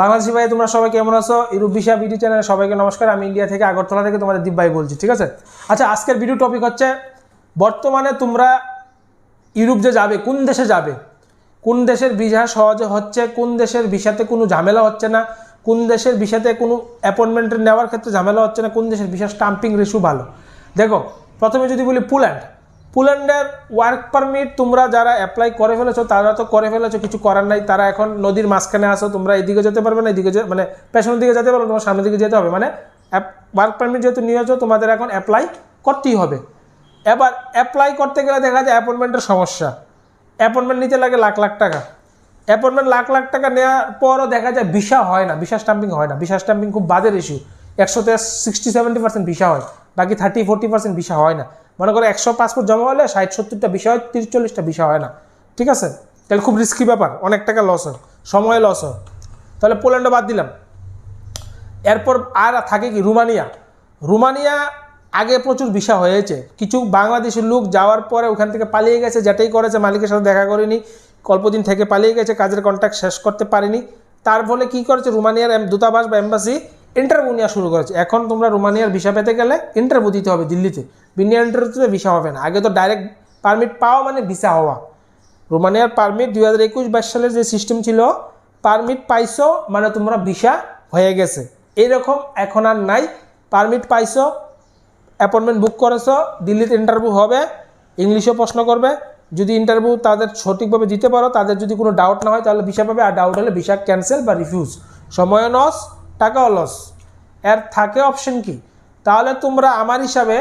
বাংলাদেশি ভাই, তোমরা সবাই কেমন আছো? ইউরোপ বিশা ভিডিও চ্যানেলে সবাইকে নমস্কার। আমি ইন্ডিয়া থেকে আগরতলা থেকে তোমাদের দীপ ভাই বলছি, ঠিক আছে? আচ্ছা আজকের ভিডিও টপিক হচ্ছে, বর্তমানে তোমরা ইউরোপ যে যাবে, কোন দেশে যাবে? কোন দেশের ভিসা সহজে হচ্ছে, কোন দেশের ভিসাতে কোনো ঝামেলা হচ্ছে না, কোন দেশের ভিসাতে কোনো অ্যাপয়েন্টমেন্ট নেওয়ার ক্ষেত্রে ঝামেলা হচ্ছে না, কোন দেশের ভিসা স্টাম্পিং রেশু ভালো? দেখো, প্রথমে যদি বলি পুল্যান্ড পুল্যান্ডের ওয়ার্ক পারমিট তোমরা যারা অ্যাপ্লাই করে ফেলেছো, তারা তো করে ফেলেছো, কিছু করার নাই, তারা এখন নদীর মাঝখানে আসো তোমরা এদিকে যেতে পারবে না, এদিকে মানে পেছনের দিকে যেতে পারবে তোমার সামনের দিকে যেতে হবে মানে ওয়ার্ক পারমিট যেহেতু নিয়েছো, তোমাদের এখন অ্যাপ্লাই করতেই হবে। এবার অ্যাপ্লাই করতে গেলে দেখা যায় অ্যাপয়েন্টমেন্টের সমস্যা। অ্যাপয়েন্টমেন্ট নিতে লাগে লাখ লাখ টাকা। অ্যাপয়েন্টমেন্ট লাখ লাখ টাকা নেওয়ার পরও দেখা যায় ভিসা হয় না, ভিসা স্টাম্পিং হয় না, ভিসা স্টাম্পিং খুব বাজের ইস্যু একশোতে সিক্সটি সেভেন্টি পার্সেন্ট ভিসা হয়, বাকি থার্টি ফোর্টি পার্সেন্ট ভিসা হয় না। মনে করো একশো পাসপোর্ট জমা হলে ষাট, সত্তরটা বিষয় হয়, তিরিশ ভিসা হয় না। ঠিক আছে? তাহলে খুব রিস্কি ব্যাপার, অনেক টাকা লস হয়, সময় লস হয়। তাহলে পোল্যান্ডে বাদ দিলাম। এরপর আর থাকে কি, রুমানিয়া। রুমানিয়া আগে প্রচুর ভিসা হয়েছে। কিছু বাংলাদেশের লোক যাওয়ার পরে ওখান থেকে পালিয়ে গেছে, যেটাই করেছে, মালিকের সাথে দেখা করেনি, অল্পদিন থেকে পালিয়ে গেছে, কাজের কন্ট্যাক্ট শেষ করতে পারেনি। তার ফলে কী করেছে, রুমানিয়ার দূতাবাস বা এম্বাসি ইন্টারভিউ নেওয়া শুরু করেছে। এখন তোমরা রোমানিয়ার ভিসা পেতে গেলে ইন্টারভিউ দিতে হবে দিল্লিতে। বিনা ইন্টারভিউতে ভিসা হবে না। আগে তো ডাইরেক্ট পারমিট পাওয়া মানে ভিসা হওয়া। রোমানিয়ার পারমিট দুই হাজার একুশ বাইশ সালের যে সিস্টেম ছিল পারমিট পাইছো মানে তোমরা ভিসা হয়ে গেছে। এইরকম এখন আর নাই। পারমিট পাইছো অ্যাপয়েন্টমেন্ট বুক করেছ, দিল্লিতে ইন্টারভিউ হবে ইংলিশে প্রশ্ন করবে। যদি ইন্টারভিউ তাদের সঠিকভাবে দিতে পারো, তাদের যদি কোনো ডাউট না হয় তাহলে ভিসা পাবে। আর ডাউট হলে ভিসা ক্যান্সেল বা রিফিউজ সময় লস টাকাও লস এর থাকে অপশন কি? তাহলে তোমরা আমার হিসাবে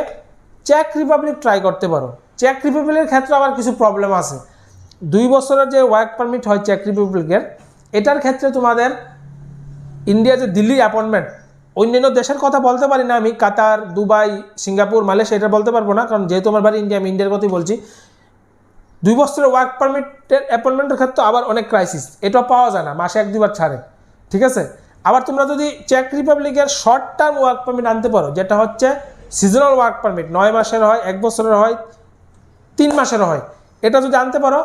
চেক রিপাবলিক ট্রাই করতে পারো। চেক রিপাবলিকের ক্ষেত্রে আবার কিছু প্রবলেম আছে। দুই বছরের যে ওয়ার্ক পারমিট হয় চেক রিপাবলিকের এটার ক্ষেত্রে তোমাদের ইন্ডিয়া যে দিল্লি অ্যাপয়েন্টমেন্ট অন্যান্য দেশের কথা বলতে পারি না আমি, কাতার, দুবাই, সিঙ্গাপুর, মালয়েশিয়া, এটা বলতে পারব না, কারণ যেহেতু আমার বাড়ি ইন্ডিয়া আমি ইন্ডিয়ার কথাই বলছি। দুই বছরের ওয়ার্ক পারমিটের অ্যাপয়েন্টমেন্টের ক্ষেত্রে আবার অনেক ক্রাইসিস এটাও পাওয়া যায় না, মাসে এক দুবার ছাড়ে। ঠিক আছে? আবার তোমরা যদি চেক রিপাবলিকের শর্ট টার্ম ওয়ার্ক পারমিট আনতে পারো, যেটা হচ্ছে সিজনাল ওয়ার্ক পারমিট নয় মাসের হয়, এক বছরের হয়, তিন মাসের হয়, এটা যদি আনতে পারো,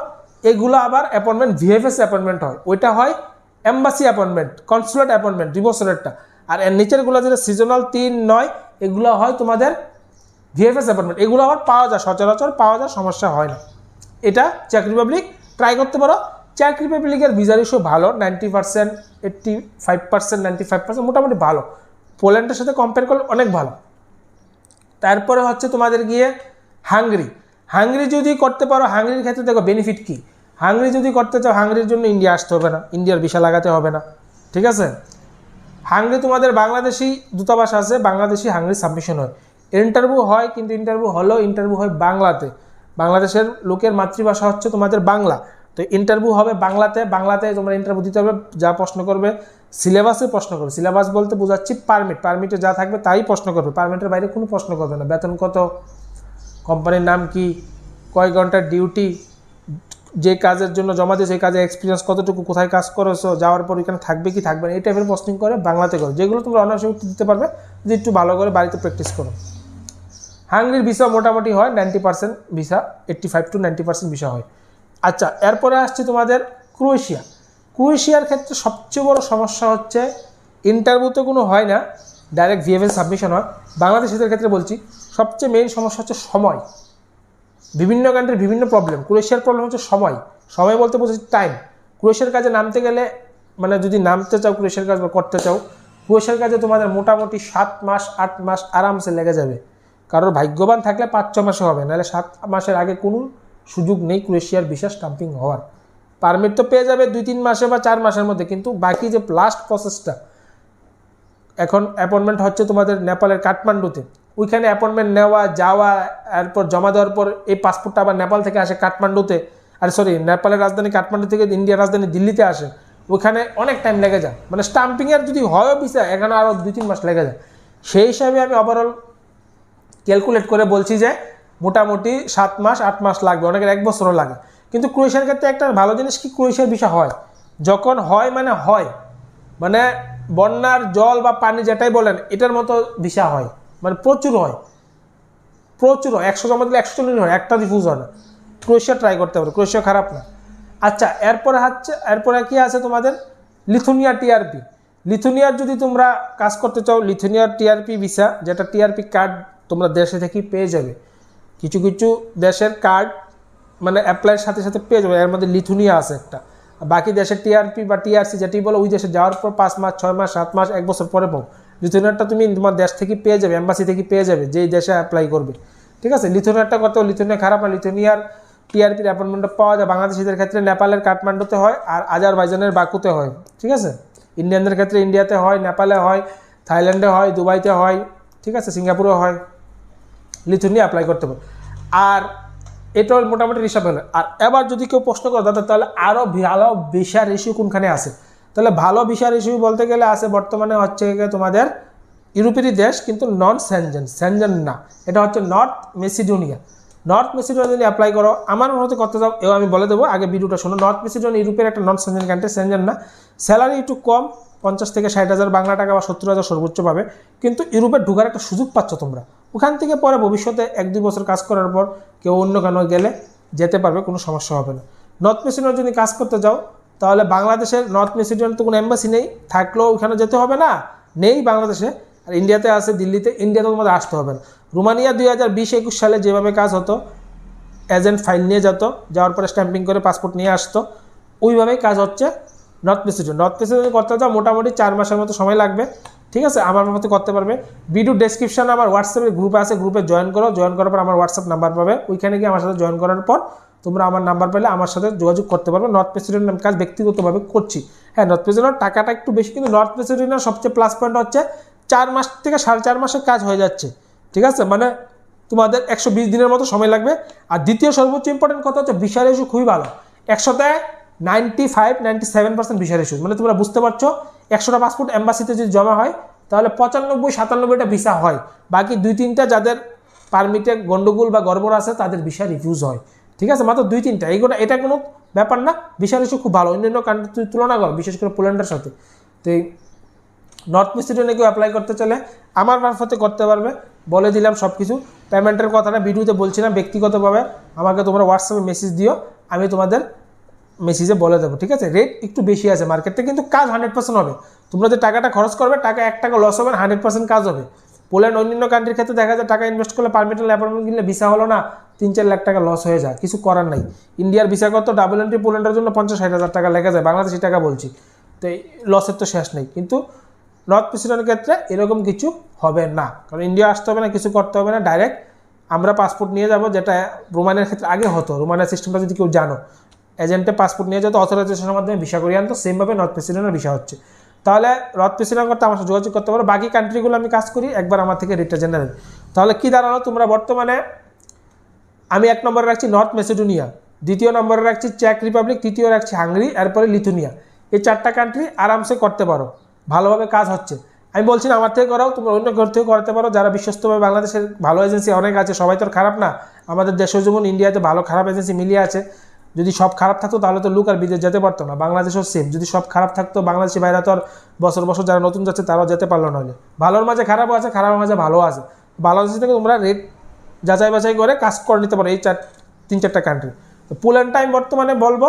এগুলো আবার অ্যাপয়েন্টমেন্ট ভিএফএস অ্যাপয়েন্টমেন্ট হয়। ওইটা হয় এম্বাসি অ্যাপয়েন্টমেন্ট কনসুলেট অ্যাপয়েন্টমেন্ট দুই বছরেরটা। আর এর নিচেরগুলো যেটা সিজনাল তিন, নয়, এগুলো হয় তোমাদের ভিএফএস অ্যাপয়েন্টমেন্ট এগুলো আবার পাওয়া যায়, সচরাচর পাওয়া যায়, সমস্যা হয় না। এটা চেক রিপাবলিক ট্রাই করতে পারো। চেক রিপাবলিকের ভিসার ইস্যু ভালো ninety percent eighty five percent ninety five percent মোটামুটি ভালো। পোল্যান্ডের সাথে কম্পেয়ার করলে অনেক ভালো। তারপরে হচ্ছে তোমাদের গিয়ে হাঙ্গরি। হাঙ্গরি যদি করতে পারো, হাঙ্গরির ক্ষেত্রে দেখো বেনিফিট কী? হাঙ্গরি যদি করতে চাও, হাঙ্গরির জন্য ইন্ডিয়া আসতে হবে না। ইন্ডিয়ার ভিসা লাগাতে হবে না। ঠিক আছে? হাঙ্গরি তোমাদের বাংলাদেশি দূতাবাস আছে, বাংলাদেশি হাঙ্গরি সাবমিশন হয়। ইন্টারভিউ হয়, কিন্তু ইন্টারভিউ হলেও ইন্টারভিউ হয় বাংলাতে। বাংলাদেশের লোকের মাতৃভাষা হচ্ছে তোমাদের বাংলা। তো ইন্টারভিউ হবে বাংলাতে বাংলাতে তোমরা ইন্টারভিউ দিতে হবে যা প্রশ্ন করবে সিলেবাসে প্রশ্ন করবে। সিলেবাস বলতে বোঝাচ্ছি পারমিট পারমিটে যা থাকবে তাই প্রশ্ন করবে। পারমিটের বাইরে কোনো প্রশ্ন করবে না। বেতন কত কোম্পানির নাম কি, কয় ঘণ্টার ডিউটি যে কাজের জন্য জমা দিয়ে সেই কাজের এক্সপিরিয়েন্স কতটুকু, কোথায় কাজ করেছ, যাওয়ার পর এখানে থাকবে কি থাকবে না, এই টাইপের পোস্টিং করে বাংলাতে করো। যেগুলো তোমরা অনার্সে দিতে পারবে, যদি একটু ভালো করে বাড়িতে প্র্যাকটিস করো। হাঙ্গরির ভিসা মোটামুটি হয় ninety percent visa eighty five to ninety percent visa হয়। আচ্ছা এরপরে আসছে তোমাদের ক্রোয়েশিয়া। ক্রোয়েশিয়ার ক্ষেত্রে সবচেয়ে বড় সমস্যা হচ্ছে ইন্টারভিউ তো কোনো হয় না ডাইরেক্ট ভিএফএস সাবমিশন হয়। বাংলাদেশিদের ক্ষেত্রে বলছি, সবচেয়ে মেইন সমস্যা হচ্ছে সময়। বিভিন্ন কান্ট্রির বিভিন্ন প্রবলেম ক্রোয়েশিয়ার প্রবলেম হচ্ছে সময়। সময় বলতে বোঝাচ্ছি টাইম ক্রোয়েশিয়ার কাজে নামতে গেলে মানে যদি নামতে চাও ক্রোয়েশিয়ার কাজ বা করতে চাও, ক্রোয়েশিয়ার কাজে তোমাদের মোটামুটি সাত মাস, আট মাস আরামসে লেগে যাবে। কারোর ভাগ্যবান থাকলে পাঁচ, ছ মাসে হবে। নাহলে সাত মাসের আগে কোনো সুযোগ নেই ক্রোয়েশিয়ার বিশেষ স্টাম্পিং হওয়ার। পারমিট তো পেয়ে যাবে দুই তিন মাসে বা চার মাসের মধ্যে, কিন্তু বাকি যে লাস্ট প্রসেসটা এখন অ্যাপয়েন্টমেন্ট হচ্ছে তোমাদের নেপালের কাঠমান্ডুতে। ওইখানে অ্যাপয়েন্টমেন্ট নেওয়া, যাওয়া, এরপর জমা দেওয়ার পর এই পাসপোর্টটা আবার নেপাল থেকে আসে কাঠমান্ডুতে। আর সরি নেপালের রাজধানী কাঠমান্ডু থেকে ইন্ডিয়ার রাজধানী দিল্লিতে আসে। ওইখানে অনেক টাইম লেগে যায়। মানে স্টাম্পিংয়ের যদি হয় ভিসা এখানে আরও দুই তিন মাস লেগে যায়। সেই হিসাবে আমি ওভারঅল ক্যালকুলেট করে বলছি যে মোটামুটি সাত মাস, আট মাস লাগবে, অনেকের এক বছরও লাগে। কিন্তু ক্রোয়েশিয়ার ক্ষেত্রে একটা ভালো জিনিস কি ক্রোয়েশিয়ার বিষয় হয়? যখন হয় মানে হয়। মানে বন্যার জল বা পানি যেটাই বলেন, এটার মতো ভিসা হয়। মানে প্রচুর হয়। প্রচুর হয়। একশো জমা দিলে একশো চল্লিশ হয়, একটা রিফিউজ হয় না। ক্রোয়েশিয়া ট্রাই করতে পারো, ক্রোয়েশিয়া খারাপ না। আচ্ছা এরপরে হচ্ছে, এরপরে কি আছে তোমাদের? লিথুনিয়া টিআরপি লিথুনিয়ার যদি তোমরা কাজ করতে চাও, লিথুনিয়ার টিআরপি ভিসা, যেটা টিআরপি কার্ড তোমরা দেশে থেকেই পেয়ে যাবে। কিছু কিছু দেশের কার্ড মানে অ্যাপ্লাইয়ের সাথে সাথে পেয়ে যাবে। এর মধ্যে লিথুনিয়া আছে একটা। বাকি দেশের টিআরপি বা টিআরসি যেটি বলো, ওই দেশে যাওয়ার পর পাঁচ মাস, ছয় মাস, সাত মাস, এক বছর পরে পাও লিথুনিয়ারটা তুমি তোমার দেশ থেকে পেয়ে যাবে অ্যাম্বাসি থেকে পেয়ে যাবে, যেই দেশে অ্যাপ্লাই করবে। ঠিক আছে? লিথুনিয়ারটা কত? লিথুনিয়া খারাপ না। লিথুনিয়ার টিআরপির অ্যাপয়েন্টমেন্টটা পাওয়া যায়। বাংলাদেশিদের ক্ষেত্রে নেপালের কাঠমান্ডুতে হয় আর আজারবাইজানের বাকুতে হয়। ঠিক আছে? ইন্ডিয়ানদের ক্ষেত্রে ইন্ডিয়াতে হয়, নেপালে হয়, থাইল্যান্ডে হয়, দুবাইতে হয়। ঠিক আছে? সিঙ্গাপুরে হয়। লিথুনিয়া অ্যাপ্লাই করতে পারো আর এটা মোটামুটি রিসার্ভ হলো আর এবার যদি কেউ প্রশ্ন করে, দাদা, তাহলে আরও ভালো ভিসা রেশিও কোনখানে আছে? তাহলে ভালো ভিসা রেশিও বলতে গেলে আছে বর্তমানে হচ্ছে তোমাদের ইউরোপেরই দেশ, কিন্তু নন স্যানজেন স্যানজেন না। এটা হচ্ছে নর্থ মেসিডোনিয়া নর্থ মেসিডোনিয়া যদি অ্যাপ্লাই করো। আমার মতে করতে যাও, এও আমি বলে দেবো, আগে ভিডিওটা শোনো। নর্থ মেসিডোনিয়া ইউরোপের একটা নন স্যানজেন কান্ট্রি স্যানজেন না। স্যালারি একটু কম পঞ্চাশ থেকে ষাট হাজার বাংলা টাকা বা সত্তর হাজার সর্বোচ্চ পাবে। কিন্তু ইউরোপে ঢোকার একটা সুযোগ পাচ্ছ তোমরা। ওখান থেকে পরে ভবিষ্যতে এক দুই বছর কাজ করার পর কেউ অন্য কেন গেলে যেতে পারবে, কোনো সমস্যা হবে না। নর্থ মেসিডোনিয়া যদি কাজ করতে যাও, তাহলে বাংলাদেশের নর্থ মেসিডোনিয়ার তো কোনো এম্বাসি নেই, থাকলেও ওখানে যেতে হবে না। নেই বাংলাদেশে, আর ইন্ডিয়াতে আছে, দিল্লিতে ইন্ডিয়াতে তোমাদের আসতে হবে না। রোমানিয়া দুই হাজার বিশ একুশ সালে যেভাবে কাজ হতো এজেন্ট ফাইল নিয়ে যেত, যাওয়ার পরে স্ট্যাম্পিং করে পাসপোর্ট নিয়ে আসতো, ওইভাবেই কাজ হচ্ছে। নর্থ প্রেসিডেন্ট নর্থ প্রেসিডেন্ট করতে যাও মোটামুটি চার মাসের মতো সময় লাগবে। ঠিক আছে? আমার মতো করতে পারবে। ভিডিও ডেসক্রিপশনে আমার হোয়াটসঅ্যাপের গ্রুপ আছে গ্রুপে জয়েন করো। জয়েন করার পর আমার হোয়াটসঅ্যাপ নাম্বার পাবে। ওইখানে গিয়ে আমার সাথে জয়েন করার পর তোমরা আমার নাম্বার পেলে আমার সাথে যোগাযোগ করতে পারবে। নর্থ প্রেসিডেন্ট আমি কাজ ব্যক্তিগতভাবে করছি। হ্যাঁ নর্থ প্রেসিডেন্ট টাকাটা একটু বেশি, কিন্তু নর্থ প্রেসিডেন্টের সবচেয়ে প্লাস পয়েন্ট হচ্ছে চার মাস থেকে সাড়ে চার মাসের কাজ হয়ে যাচ্ছে। ঠিক আছে? মানে তোমাদের একশো বিশ দিনের মতো সময় লাগবে। আর দ্বিতীয় সর্বোচ্চ ইম্পর্টেন্ট কথা হচ্ছে বিশাল রেশিও খুবই ভালো। একশোতে ninety five, ninety seven percent visa ratio মানে তোমরা বুঝতে পারছ, একশোটা পাসপোর্ট এম্বাসিতে যদি জমা হয়, তাহলে পঁচানব্বই, সাতানব্বইটা ভিসা হয়। বাকি দুই তিনটা যাদের পারমিটে গন্ডগোল বা গড়বড় আছে, তাদের ভিসা রিফিউজ হয়। ঠিক আছে? মাত্র দুই তিনটা। এইগুলো এটা কোনো ব্যাপার না। ভিসা ইস্যু খুব ভালো। অন্যান্য কান্ট্রি তুলনা করো, বিশেষ করে পোল্যান্ডের সাথে। তো এই নর্থ মিস্ট্রিনে কেউ অ্যাপ্লাই করতে চলে আমার মারফতে করতে পারবে। বলে দিলাম সব কিছু পেমেন্টের কথাটা ভিডিওতে বলছিলাম ব্যক্তিগতভাবে। আমাকে তোমরা হোয়াটসঅ্যাপে মেসেজ দিও। আমি তোমাদের মেসেজে বলে দেবো, ঠিক আছে? রেট একটু বেশি আছে মার্কেটে কিন্তু কাজ হান্ড্রেড পার্সেন্ট হবে। তোমরা যে টাকাটা খরচ করবে, টাকা এক টাকা লস হবে হান্ড্রেড পার্সেন্ট কাজ হবে। পোল্যান্ড অন্যান্য কান্ট্রির ক্ষেত্রে দেখা যায় টাকা ইনভেস্ট করলে পারমিটেল অ্যাপয়েন্টমেন্ট কিনলে ভিসা হলো না তিন চার লাখ টাকা লস হয়ে যায়, কিছু করার নাই। ইন্ডিয়ার ভিসা কত? ডাবল এন্ট্রি পোল্যান্ডের জন্য পঞ্চাশ ষাট হাজার টাকা লেগে যায়, বাংলাদেশি টাকা বলছি। তো লসের তো শেষ নেই। কিন্তু নর্থ প্রেসিডেন্টের ক্ষেত্রে এরকম কিছু হবে না। কারণ ইন্ডিয়া আসতে হবে না, কিছু করতে হবে না ডাইরেক্ট আমরা পাসপোর্ট নিয়ে যাব, যেটা রোমানের ক্ষেত্রে আগে হতো। রোমানের সিস্টেমটা যদি কেউ জানো এজেন্টে পাসপোর্ট নিয়ে যেত, অথরাইজেশনের মাধ্যমে ভিসা করিয়ে আনতো, সেমভাবে নর্থ প্রেসিডেন্টের ভিসা হচ্ছে। তাহলে নর্থ প্রেসিডেন্ট করতে আমার সাথে যোগাযোগ করতে পারো, বাকি কান্ট্রিগুলো আমি কাজ করি, একবার আমার থেকে রেটটা জেনে নেবে তাহলে কী দাঁড়াল তোমরা বর্তমানে? আমি এক নম্বরে রাখছি নর্থ মেসিডোনিয়া দ্বিতীয় নম্বরে রাখছি চেক রিপাবলিক তৃতীয় রাখছি হাঙ্গরি এরপরে লিথুনিয়া এই চারটা কান্ট্রি আরামসে করতে পারো, ভালোভাবে কাজ হচ্ছে। আমি বলছি না, আমার থেকে করাও, তোমরা অন্য ঘর থেকে করতে পারো, যারা বিশ্বস্তভাবে বাংলাদেশের ভালো এজেন্সি অনেক আছে, সবাই তো খারাপ না। আমাদের দেশেও যেমন ইন্ডিয়াতে ভালো খারাপ এজেন্সি মিলিয়ে আছে যদি সব খারাপ থাকতো, তাহলে তো লুক আর বিদেশ যেতে পারতো না। বাংলাদেশও সেম যদি সব খারাপ থাকতো, বাংলাদেশি বাইরে তো আর বছর বছর যারা নতুন যাচ্ছে, তারাও যেতে পারল না ভালোর মাঝে খারাপও আছে, খারাপের মাঝে ভালো আছে। বাংলাদেশ থেকে তোমরা রেট যাচাই বাছাই করে কাজ করে নিতে পারো এই চার, তিন চারটা কান্ট্রি তো পুল্যান্ডটা আমি বর্তমানে বলব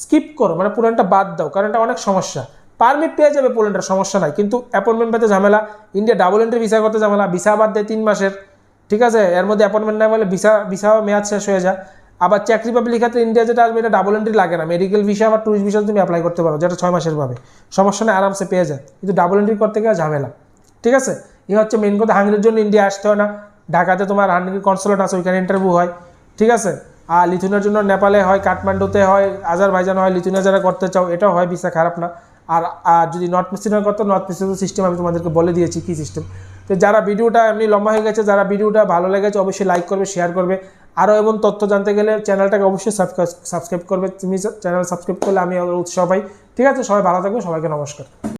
স্কিপ করো। মানে পুল্যান্ডটা বাদ দাও, কারণ এটা অনেক সমস্যা। পারমিট পেয়ে যাবে পোল্যান্ডের সমস্যা নাই। কিন্তু অ্যাপয়েন্টমেন্ট পেতে ঝামেলা ইন্ডিয়া ডাবল এন্ট্রি ভিসা করতে ঝামেলা ভিসা বাদ দেয় তিন মাসের। ঠিক আছে? এর মধ্যে অ্যাপয়েন্টমেন্ট না বলে ভিসা ভিসা মেয়াদ শেষ হয়ে যায়। আবার চাকরি পাবে ক্ষেত্রে ইন্ডিয়া যেটা আসবে, এটা ডাবল এন্ট্রি লাগে না। মেডিকেল ভিসা বা ট্যুরিস্ট ভিসা তুমি অ্যাপ্লাই করতে পারো, যেটা ছয় মাসের পাবে। সমস্যা নেই, আরামসে পেয়ে যায় কিন্তু ডাবল এন্ট্রি করতে গেলে ঝামেলা। ঠিক আছে? এই হচ্ছে মেন কথা, হাঙ্গেরির জন্য ইন্ডিয়া আসতে হয় না। ঢাকাতে তোমার হাঙ্গেরি কনসুলেট আছে, ওইখানে ইন্টারভিউ হয়। ঠিক আছে? আর লিথুনিয়ার জন্য নেপালে হয়, কাঠমান্ডুতে হয়, আজারবাইজান হয় লিথুনিয়া যারা করতে চাও, এটাও হয় ভিসা খারাপ না। আর আর যদি নর্থ প্রেসিডেন্ট করতো নর্থ প্রেসিডেন্ট সিস্টেম আমি তোমাদেরকে বলে দিয়েছি কী সিস্টেম তো যারা ভিডিওটা এমনি লম্বা হয়ে গেছে, যারা ভিডিওটা ভালো লেগেছে, অবশ্যই লাইক করবে শেয়ার করবে। আরও এমন তথ্য জানতে গেলে চ্যানেলটাকে অবশ্যই সাবস্ক্রাইব করবে। তুমি চ্যানেল সাবস্ক্রাইব করলে আমি উৎসাহ পাই। ঠিক আছে, সবাই ভালো থাকবে সবাইকে নমস্কার।